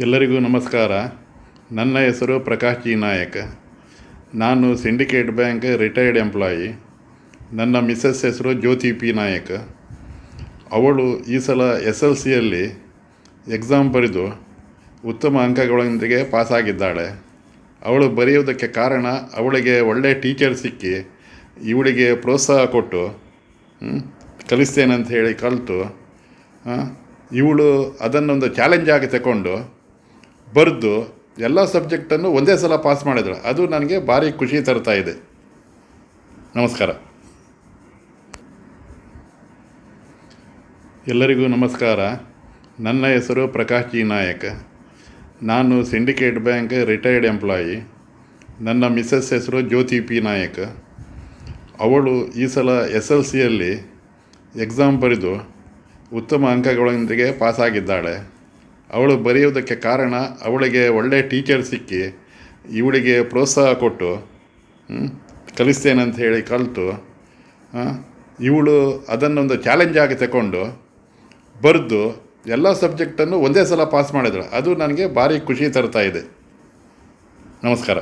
ಎಲ್ಲರಿಗೂ ನಮಸ್ಕಾರ. ನನ್ನ ಹೆಸರು ಪ್ರಕಾಶ್ ಜಿ ನಾಯಕ್. ನಾನು ಸಿಂಡಿಕೇಟ್ ಬ್ಯಾಂಕ್ ರಿಟೈರ್ಡ್ ಎಂಪ್ಲಾಯಿ ನನ್ನ ಮಿಸ್ಸಸ್ ಹೆಸರು ಜ್ಯೋತಿ ಪಿ ನಾಯಕ್. ಅವಳು ಈ ಸಲ ಎಸ್ ಎಲ್ ಸಿಯಲ್ಲಿ ಎಕ್ಸಾಮ್ ಬರೆದು ಉತ್ತಮ ಅಂಕಗಳೊಂದಿಗೆ ಪಾಸಾಗಿದ್ದಾಳೆ ಅವಳು ಬರೆಯುವುದಕ್ಕೆ ಕಾರಣ ಅವಳಿಗೆ ಒಳ್ಳೆಯ ಟೀಚರ್ ಸಿಕ್ಕಿ ಇವಳಿಗೆ ಪ್ರೋತ್ಸಾಹ ಕೊಟ್ಟು ಕಲಿಸ್ತೇನೆ ಅಂತ ಹೇಳಿ ಕಲಿತು ಇವಳು ಅದನ್ನೊಂದು ಚಾಲೆಂಜ್ ಆಗಿ ತಗೊಂಡು ಬರೆದು ಎಲ್ಲ ಸಬ್ಜೆಕ್ಟನ್ನು ಒಂದೇ ಸಲ ಪಾಸ್ ಮಾಡಿದ್ರು ಅದು ನನಗೆ ಭಾರಿ ಖುಷಿ ತರ್ತಾ ಇದೆ. ನಮಸ್ಕಾರ. ಎಲ್ಲರಿಗೂ ನಮಸ್ಕಾರ. ನನ್ನ ಹೆಸರು ಪ್ರಕಾಶ್ ಜಿ ನಾಯಕ್. ನಾನು ಸಿಂಡಿಕೇಟ್ ಬ್ಯಾಂಕ್ ರಿಟೈರ್ಡ್ ಎಂಪ್ಲಾಯಿ ನನ್ನ ಮಿಸ್ಸಸ್ ಹೆಸರು ಜ್ಯೋತಿ ಪಿ ನಾಯಕ್. ಅವಳು ಈ ಸಲ ಎಸ್ ಎಲ್ ಸಿಯಲ್ಲಿ ಎಕ್ಸಾಮ್ ಬರೆದು ಉತ್ತಮ ಅಂಕಗಳೊಂದಿಗೆ ಪಾಸಾಗಿದ್ದಾಳೆ ಅವಳು ಬರೆಯುವುದಕ್ಕೆ ಕಾರಣ ಅವಳಿಗೆ ಒಳ್ಳೆಯ ಟೀಚರ್ ಸಿಕ್ಕಿ ಇವಳಿಗೆ ಪ್ರೋತ್ಸಾಹ ಕೊಟ್ಟು ಕಲಿಸ್ತೇನಂತ ಹೇಳಿ ಕಲಿತು ಇವಳು ಅದನ್ನೊಂದು ಚಾಲೆಂಜ್ ಆಗಿ ತಗೊಂಡು ಬರೆದು ಎಲ್ಲ ಸಬ್ಜೆಕ್ಟನ್ನು ಒಂದೇ ಸಲ ಪಾಸ್ ಮಾಡಿದಳು. ಅದು ನನಗೆ ಭಾರಿ ಖುಷಿ ತರ್ತಾ ಇದೆ. ನಮಸ್ಕಾರ.